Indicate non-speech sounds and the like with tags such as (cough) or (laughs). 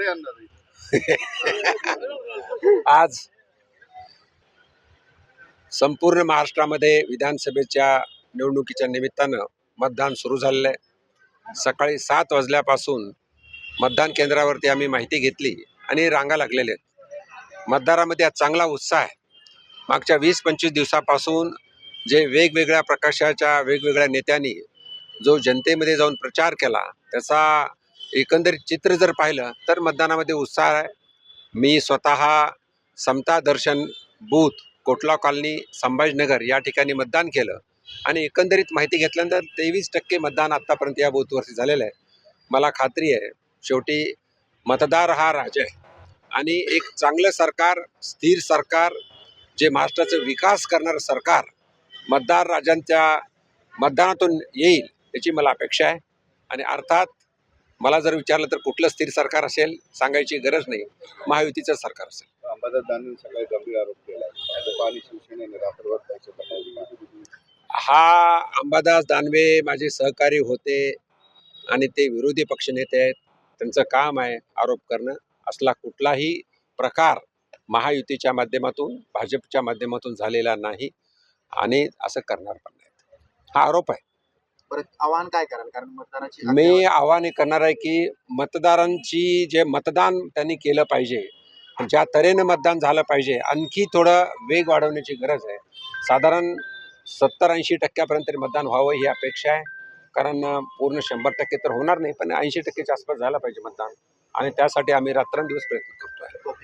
पुढे आणणार (laughs) आज संपूर्ण महाराष्ट्रामध्ये विधानसभेच्या निवडणुकीच्या निमित्तानं मतदान सुरू झालेलं आहे. सकाळी सात वाजल्यापासून मतदान केंद्रावरती आम्ही माहिती घेतली आणि रांगा लागलेल्या आहेत. मतदारामध्ये आज चांगला उत्साह आहे. मागच्या वीस पंचवीस दिवसापासून जे वेगवेगळ्या प्रकाशाच्या वेगवेगळ्या नेत्यांनी जो जनतेमध्ये जाऊन प्रचार केला त्याचा एकंदरीत चित्र जर पाहिलं तर मतदानामध्ये उत्साह आहे. मी स्वतः समता दर्शन बूथ कोटला कॉलनी संभाजीनगर या ठिकाणी मतदान केलं. आणि एकंदरीत माहिती घेतल्यानंतर तेवीस टक्के मतदान आत्तापर्यंत या बूथवरती झालेलं आहे. मला खात्री आहे शेवटी मतदार हा राजा आहे. आणि एक चांगलं सरकार स्थिर सरकार जे महाराष्ट्राचा विकास करणारं सरकार मतदार राजांच्या मतदानातून येईल याची मला अपेक्षा आहे. आणि अर्थात मला जर विचारलं तर कुठलं स्थिर सरकार असेल सांगायची गरज नाही. महायुतीचं सरकार असेल. हा अंबादास दानवे माझे सहकारी होते आणि ते विरोधी पक्षनेते आहेत. त्यांचं काम आहे आरोप करणं. असला कुठलाही प्रकार महायुतीच्या माध्यमातून भाजपच्या माध्यमातून झालेला नाही आणि असं करणार पण नाही हा आरोप आहे. परत आव्हान काय कराल? कारण मतदानाची मी आव्हान हे करणार आहे की मतदारांची जे मतदान त्यांनी केलं पाहिजे ज्या तऱ्हेनं मतदान झालं पाहिजे आणखी थोडं वेग वाढवण्याची गरज आहे. साधारण सत्तर ऐंशी टक्क्यापर्यंत तरी मतदान व्हावं ही अपेक्षा आहे. कारण पूर्ण शंभर टक्के तर होणार नाही पण ऐंशी टक्केच्या आसपास झालं पाहिजे मतदान. आणि त्यासाठी आम्ही रात्रंदिवस प्रयत्न करतो आहे